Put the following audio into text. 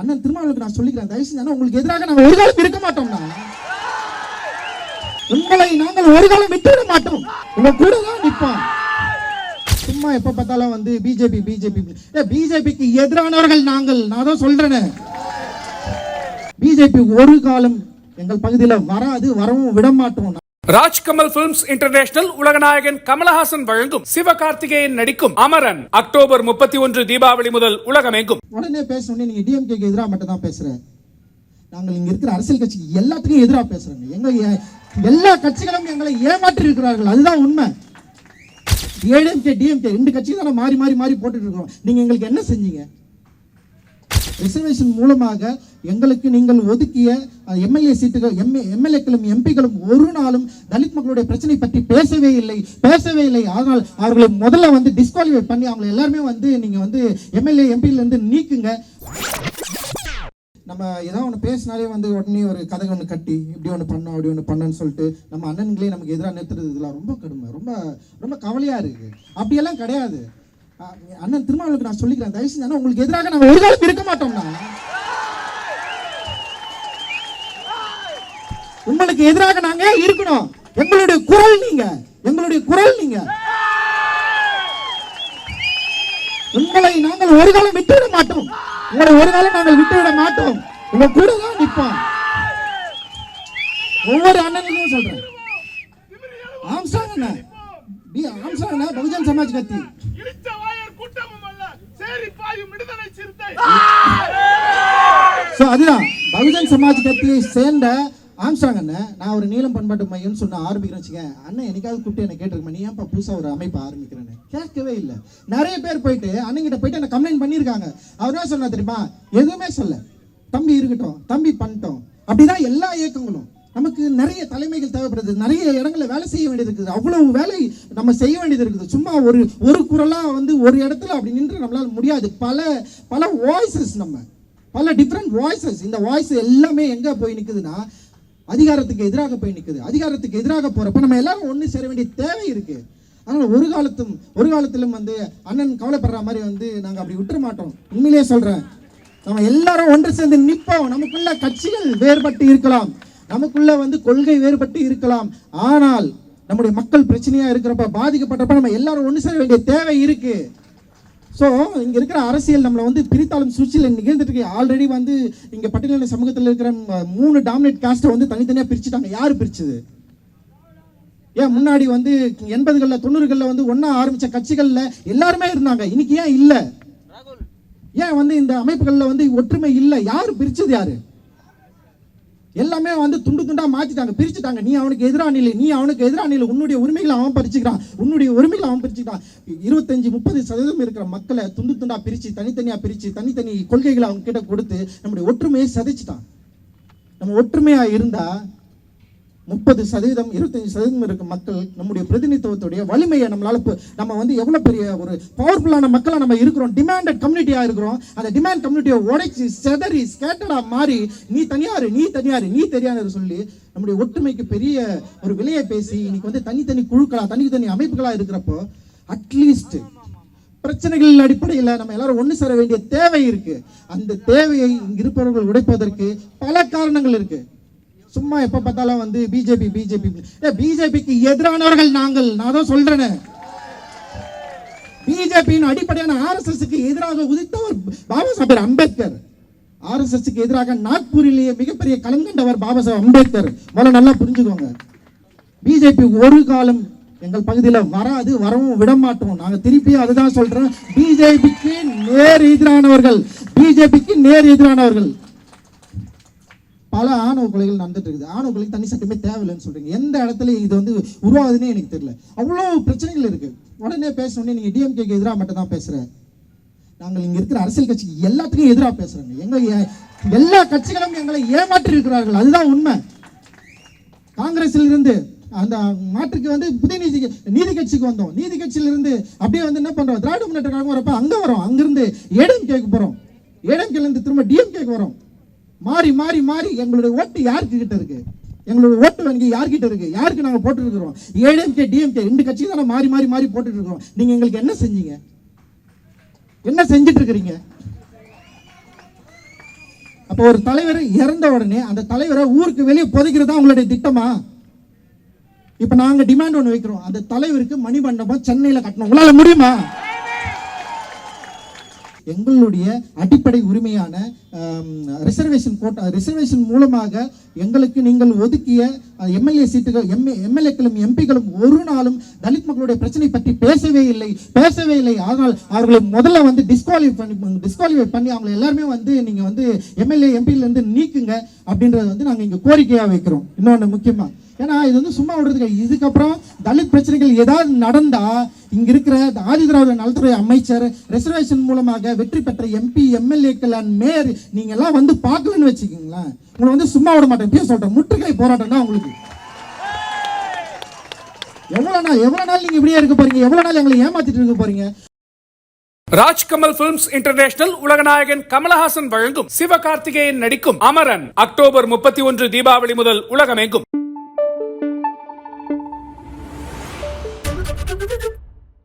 அண்ணன் திருமாவளுக்கு நான் சொல்லிக்கிறேன். தயவு செஞ்சு உங்களுக்கு எதிராக நாங்கள் ஒரு காலம் இருக்க மாட்டோம்னா உங்களை நாங்கள் ஒரு காலம் விட்டுவிட மாட்டோம். உங்க கூட தான் நிற்போம். சும்மா எப்ப பார்த்தாலும் வந்து பிஜேபி பிஜேபி பிஜேபிக்கு எதிரானவர்கள் நாங்கள். நான் தான் சொல்றேனே. பிஜேபி ஒரு காலம் எங்கள் பகுதியில் வராது வரவும் விட மாட்டோம். ராஜ்கமல் பிலிம்ஸ் இன்டர்நேஷனல் உலகநாயகன் கமலஹாசன் வழங்கும் சிவகார்த்திகேயன் நடிக்கும் அமரன். அக்டோபர் முப்பத்தி ஒன்று தீபாவளி முதல் உலகமெங்கும். உடனே பேசணுன்னே நீங்க டிஎம்கேக்கு எதிராக மட்டும் தான் பேசுறேன். நாங்கள் இங்க இருக்கிற அரசியல் கட்சிக்கு எல்லாத்துக்கும் எதிராக பேசுறோங்க எங்க எல்லா கட்சிகளும் எங்களை ஏமாற்றி இருக்கிறார்கள் அதுதான் உண்மை. ஏடிஎம்கே டிஎம்கே ரெண்டு கட்சியும் தானே மாறி மாறி மாறி போட்டுட்டு இருக்கோம். நீங்க எங்களுக்கு என்ன செஞ்சீங்க? ரிசர்வேஷன் மூலமாக எங்களுக்கு நீங்கள் ஒதுக்கிய எம்எல்ஏ சீட்டுகள் எம்ஏ எம்எல்ஏக்களும் எம்பிகளும் ஒரு நாளும் தலித் மக்களுடைய பிரச்சனை பற்றி பேசவே இல்லை பேசவே இல்லை. ஆனால் அவர்களை முதல்ல வந்து டிஸ்குவாலிஃபை பண்ணி அவங்களை எல்லாருமே வந்து நீங்கள் வந்து எம்எல்ஏ எம்பியிலேருந்து நீக்குங்க. நம்ம ஏதாவது ஒன்று பேசினாலே வந்து உடனே ஒரு கதை ஒன்று கட்டி இப்படி ஒன்று பண்ணோம் அப்படி ஒன்று பண்ணோன்னு சொல்லிட்டு நம்ம அண்ணன்களே நமக்கு எதிராக நிறுத்துறது இதெல்லாம் ரொம்ப கடுமை ரொம்ப ரொம்ப கவலையாக இருக்குது அப்படியெல்லாம் கிடையாது. அண்ணன் திருமாவளுக்கு நான் சொல்லிக்கிறேன். தயவு செஞ்சு உங்களுக்கு எதிராக நாங்கள் ஒரு காலம் இருக்க மாட்டோம்னா உங்களுக்கு எதிராக நாங்க இருக்கணும். எங்களுடைய குரல் நீங்க. எங்களுடைய குரல் நீங்க. உங்களை நாங்கள் ஒரு காலம் விட்டுவிட மாட்டோம். உங்களை ஒரு காலம் நாங்கள் விட்டுவிட மாட்டோம். உங்க கூட தான் நிற்போம். ஒவ்வொரு அண்ணனுக்கும் சொல்றேன். ஆம்சாங் அண்ணன். டி அண்ணன் பகுஜன் சமாஜ் கத்தி கூட்டமும் அல்ல சேரி பாயும் விடுதலை சிறுத்தை ஸோ அதுதான் பகுஜன் சமாஜ் கட்சியை சேர்ந்த ஆம்ஸ்டாங் அண்ணன் நான் ஒரு நீளம் பண்பாட்டு மையம்னு சொன்ன ஆரம்பிக்கிறேன் வச்சுக்க அண்ணன் என்னைக்காவது கூப்பிட்டு என்ன கேட்டிருக்கேன் நீ ஏன்ப்பா புதுசாக ஒரு அமைப்பு ஆரம்பிக்கிறேன்னு? கேட்கவே இல்லை. நிறைய பேர் போயிட்டு அண்ணன்கிட்ட போயிட்டு என்ன கம்ப்ளைண்ட் பண்ணியிருக்காங்க. அவர் என்ன சொன்னா தெரியுமா? எதுவுமே சொல்ல. தம்பி இருக்கட்டும் தம்பி பண்ணிட்டோம். அப்படிதான் எல்லா இயக்கங்களும். நமக்கு நிறைய தலைமைகள் தேவைப்படுது. நிறைய இடங்களில் வேலை செய்ய வேண்டியது இருக்குது. அவ்வளவு வேலை நம்ம செய்ய வேண்டியது இருக்குது. சும்மா ஒரு ஒரு குரலாக வந்து ஒரு இடத்துல அப்படி நின்று நம்மளால் முடியாது. பல பல வாய்ஸஸ் நம்ம. பல டிஃப்ரெண்ட் வாய்ஸஸ் இந்த வாய்ஸ் எல்லாமே எங்கே போய் நிற்குதுன்னா அதிகாரத்துக்கு எதிராக போய் நிற்குது அதிகாரத்துக்கு எதிராக போகிறப்ப நம்ம எல்லாரும் ஒன்று சேர வேண்டிய தேவை இருக்குது அதனால் ஒரு காலத்தும் ஒரு காலத்திலும் வந்து அண்ணன் கவலைப்படுற மாதிரி வந்து நாங்கள் அப்படி விட்டுற மாட்டோம். உண்மையிலேயே சொல்கிறேன் நம்ம எல்லாரும் ஒன்று சேர்ந்து நிற்போம் நமக்குள்ள கட்சிகள் வேறுபட்டு இருக்கலாம். நமக்குள்ள வந்து கொள்கை வேறுபட்டு இருக்கலாம். ஆனால் நம்முடைய மக்கள் பிரச்சனையா இருக்கிறப்ப பாதிக்கப்பட்டப்ப நம்ம எல்லாரும் ஒன்று சேர வேண்டிய தேவை இருக்கு. ஸோ இங்கே இருக்கிற அரசியல் நம்மளை வந்து பிரித்தாளும் சூழ்ச்சியில் நிகழ்ந்துட்டு இருக்கு. ஆல்ரெடி வந்து இங்கே பட்டியலின சமூகத்தில் இருக்கிற மூணு டாமினேட் காஸ்ட்டை வந்து தனித்தனியாக பிரிச்சுட்டாங்க. யார் பிரிச்சுது? ஏன் முன்னாடி வந்து எண்பதுகளில் தொண்ணூறுகளில் வந்து ஒன்றா ஆரம்பித்த கட்சிகளில் எல்லாருமே இருந்தாங்க. இன்னைக்கு ஏன் இல்லை? ஏன் வந்து இந்த அமைப்புகளில் வந்து ஒற்றுமை இல்லை? யார் பிரிச்சது யாரு? எல்லாமே வந்து துண்டு துண்டா மாத்திட்டாங்க பிரிச்சுட்டாங்க. நீ அவனுக்கு எதிராக நிலை நீ அவனுக்கு எதிராக நிலை. உன்னுடைய உரிமைகளை அவன் பறிச்சுக்கிறான். உன்னுடைய உரிமைகளை அவன் பறிச்சுக்கிறான். இருபத்தஞ்சு முப்பது சதவீதம் இருக்கிற மக்களை துண்டு துண்டா பிரிச்சு தனித்தனியா பிரிச்சு தனித்தனி கொள்கைகளை அவங்க கிட்ட கொடுத்து நம்முடைய ஒற்றுமையை சதைச்சிட்டான். நம்ம ஒற்றுமையா இருந்தா முப்பது சதவீதம் இருபத்தஞ்சு சதவீதம் இருக்க மக்கள் நம்முடைய பிரதிநிதித்துவத்துடைய வலிமையை நம்மளால் இப்போ நம்ம வந்து எவ்வளோ பெரிய ஒரு பவர்ஃபுல்லான மக்களாக நம்ம இருக்கிறோம் டிமாண்டட் கம்யூனிட்டியாக இருக்கிறோம். அந்த டிமாண்ட் கம்யூனிட்டியை உடைச்சி செதறி ஸ்கேட்டடாக மாறி நீ தனியார் நீ தனியார் நீ தெரியாத சொல்லி நம்முடைய ஒற்றுமைக்கு பெரிய ஒரு விலையை பேசி இன்னைக்கு வந்து தனித்தனி குழுக்களாக தனித்தனி அமைப்புகளாக இருக்கிறப்போ அட்லீஸ்ட் பிரச்சனைகளின் அடிப்படையில் நம்ம எல்லாரும் ஒன்று சேர வேண்டிய தேவை இருக்குது அந்த தேவையை இங்கே இருப்பவர்கள் உடைப்பதற்கு பல காரணங்கள் இருக்குது சும்மா எப்ப பார்த்தாலும் வந்து பிஜேபி பிஜேபி பிஜேபிக்கு எதிரானவர்கள் நாங்கள். நான் தான் சொல்றேனே. பிஜேபியின் அடிப்படையான ஆர்எஸ்எஸ்க்கு எதிராக உதித்தவர் பாபா சாஹேப் அம்பேத்கர். ஆர்எஸ்எஸ்க்கு எதிராக நாக்பூரிலேயே மிகப்பெரிய கலங்கண்டவர் பாபா சாஹேப் அம்பேத்கர். முதல்ல நல்லா புரிஞ்சுக்கோங்க. பிஜேபி ஒரு காலம் எங்கள் பகுதியில் வராது வரவும் விட மாட்டோம் நாங்கள் திருப்பி அதுதான் சொல்றோம். பிஜேபிக்கு நேர் எதிரானவர்கள். பிஜேபிக்கு நேர் எதிரானவர்கள். பல ஆணவ கொலைகள் நடந்துட்டு இருக்குது. ஆணவ கொலைக்கு தனி சட்டமே தேவையில்லைன்னு சொல்றீங்க. எந்த இடத்துல இது வந்து உருவாகுதுன்னே எனக்கு தெரியல. அவ்வளோ பிரச்சனைகள் இருக்கு. உடனே பேசணுன்னே நீங்க டிஎம்கேக்கு எதிராக மட்டும் தான் பேசுறேன் நாங்கள் இங்க இருக்கிற அரசியல் கட்சிக்கு எல்லாத்துக்கும் எதிராக பேசுறாங்க. எங்க எல்லா கட்சிகளும் எங்களை ஏமாற்றி இருக்கிறார்கள் அதுதான் உண்மை. காங்கிரஸில் இருந்து அந்த மாற்றுக்கு வந்து புதிய நீதி நீதி கட்சிக்கு வந்தோம். நீதி கட்சியிலிருந்து அப்படியே வந்து என்ன பண்றோம்? திராவிட முன்னேற்ற கழகம் வரப்ப அங்க வரோம். அங்கிருந்து ஏடிஎம்கேக்கு போறோம். ஏடிஎம்கேல இருந்து திரும்ப டிஎம்கேக்கு வரோம். மாறி மாறி மாறி எங்களுடைய ஓட்டு யாருக்கு கிட்ட இருக்கு? எங்களுடைய ஓட்டு வங்கி யார்கிட்ட இருக்கு? யாருக்கு நாங்க போட்டு இருக்கிறோம் ஏடிஎம்கே டிஎம்கே ரெண்டு கட்சி தானே மாறி மாறி மாறி போட்டுட்டு இருக்கிறோம் நீங்க எங்களுக்கு என்ன செஞ்சீங்க? என்ன செஞ்சுட்டு இருக்கிறீங்க அப்போ ஒரு தலைவர் இறந்த உடனே அந்த தலைவரை ஊருக்கு வெளியே புதைக்கிறது உங்களுடைய திட்டமா? இப்ப நாங்க டிமாண்ட் ஒன்று வைக்கிறோம். அந்த தலைவருக்கு மணிமண்டபம் சென்னையில கட்டணும். உங்களால முடியுமா? எங்களுடைய அடிப்படை உரிமையான ரிசர்வேஷன் கோட்டா ரிசர்வேஷன் மூலமாக எங்களுக்கு நீங்கள் ஒதுக்கிய எம்எல்ஏ சீட்டுகள் எம்ஏ எம்எல்ஏக்களும் எம்பிகளும் ஒரு நாளும் தலித் மக்களுடைய பிரச்சனை பற்றி பேசவே இல்லை. பேசவே இல்லை. ஆனால் அவர்களை முதல்ல வந்து டிஸ்குவாலிஃபை பண்ணி டிஸ்குவாலிஃபை பண்ணி அவங்க எல்லாருமே வந்து நீங்கள் வந்து எம்எல்ஏ எம்பியிலேருந்து நீக்குங்க அப்படின்றத வந்து நாங்கள் இங்கே கோரிக்கையாக வைக்கிறோம். இன்னொன்று முக்கியமாக ஏன்னா இது வந்து சும்மா விடுறதுக்கு இதுக்கப்புறம் தலித் பிரச்சனைகள் ஏதாவது நடந்தா இங்க இருக்கிற இந்த ஆதிதிராவிட நலத்துறை அமைச்சர் ரிசர்வேஷன் மூலமாக வெற்றி பெற்ற எம்பி எம்எல்ஏக்கள் அண்ட் மேயர் நீங்க எல்லாம் வந்து பார்க்கலன்னு வச்சுக்கோங்களேன். உங்களை வந்து சும்மா விட மாட்டேன். பேச சொல்கிறேன் முற்றுகை போராட்டம் தான் உங்களுக்கு. எவ்வளோ நாள் எவ்வளவு நாள் நீங்க இப்படியே இருக்க போறீங்க? எவ்வளோ நாள் எங்களை ஏமாத்திட்டு இருக்க போறீங்க? ராஜ்கமல் பிலிம்ஸ் இன்டர்நேஷனல் உலகநாயகன் கமலஹாசன் வழங்கும் சிவகார்த்திகேயன் நடிக்கும் அமரன். அக்டோபர் முப்பத்தி ஒன்று தீபாவளி முதல் உலகமெங்கும்.